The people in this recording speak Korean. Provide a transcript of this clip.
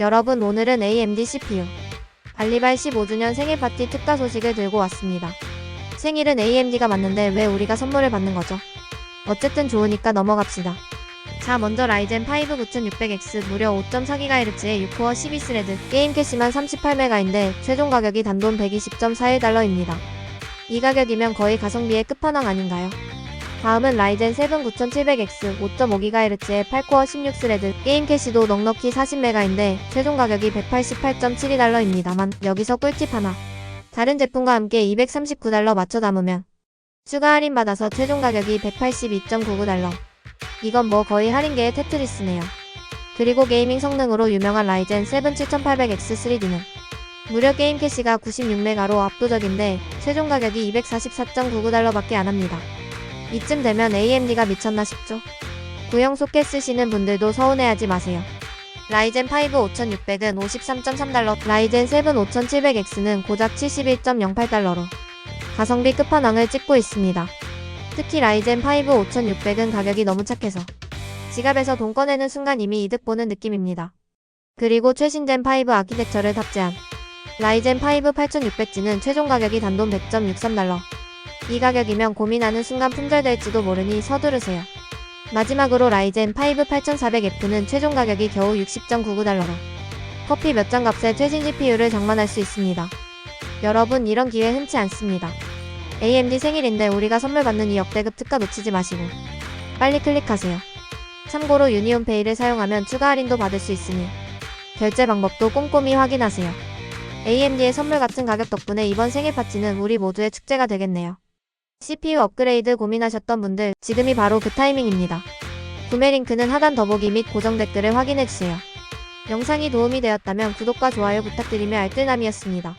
여러분 오늘은 AMD CPU 발리발 15주년 생일 파티 특가 소식을 들고 왔습니다. 생일은 AMD가 맞는데 왜 우리가 선물을 받는 거죠? 어쨌든 좋으니까 넘어갑시다. 자 먼저 라이젠 5 9600X 무려 5.4GHz의 6코어 12스레드 게임 캐시만 38메가인데 최종 가격이 단돈 120.41달러입니다. 이 가격이면 거의 가성비의 끝판왕 아닌가요? 다음은 라이젠 7 9700X 5.5GHz의 8코어 16스레드. 게임 캐시도 넉넉히 40메가인데 최종 가격이 188.72달러입니다만 여기서 꿀팁 하나. 다른 제품과 함께 239달러 맞춰 담으면 추가 할인 받아서 최종 가격이 182.99달러. 이건 뭐 거의 할인계의 테트리스네요. 그리고 게이밍 성능으로 유명한 라이젠 7 7800X 3D는 무려 게임 캐시가 96메가로 압도적인데 최종 가격이 244.99달러밖에 안 합니다. 이쯤 되면 AMD가 미쳤나 싶죠? 구형 소켓 쓰시는 분들도 서운해하지 마세요. 라이젠 5 5600은 53.3달러, 라이젠 7 5700X는 고작 71.08달러로 가성비 끝판왕을 찍고 있습니다. 특히 라이젠 5 5600은 가격이 너무 착해서 지갑에서 돈 꺼내는 순간 이미 이득 보는 느낌입니다. 그리고 최신 젠 5 아키텍처를 탑재한 라이젠 5 8600G는 최종 가격이 단돈 100.63달러. 이 가격이면 고민하는 순간 품절될지도 모르니 서두르세요. 마지막으로 라이젠 5 8400F는 최종 가격이 겨우 60.99달러로 커피 몇 잔 값에 최신 GPU를 장만할 수 있습니다. 여러분 이런 기회 흔치 않습니다. AMD 생일인데 우리가 선물 받는 이 역대급 특가 놓치지 마시고 빨리 클릭하세요. 참고로 유니온페이를 사용하면 추가 할인도 받을 수 있으니 결제 방법도 꼼꼼히 확인하세요. AMD의 선물 같은 가격 덕분에 이번 생일 파티는 우리 모두의 축제가 되겠네요. CPU 업그레이드 고민하셨던 분들 지금이 바로 그 타이밍입니다. 구매 링크는 하단 더보기 및 고정 댓글을 확인해주세요. 영상이 도움이 되었다면 구독과 좋아요 부탁드리며 알뜰남이었습니다.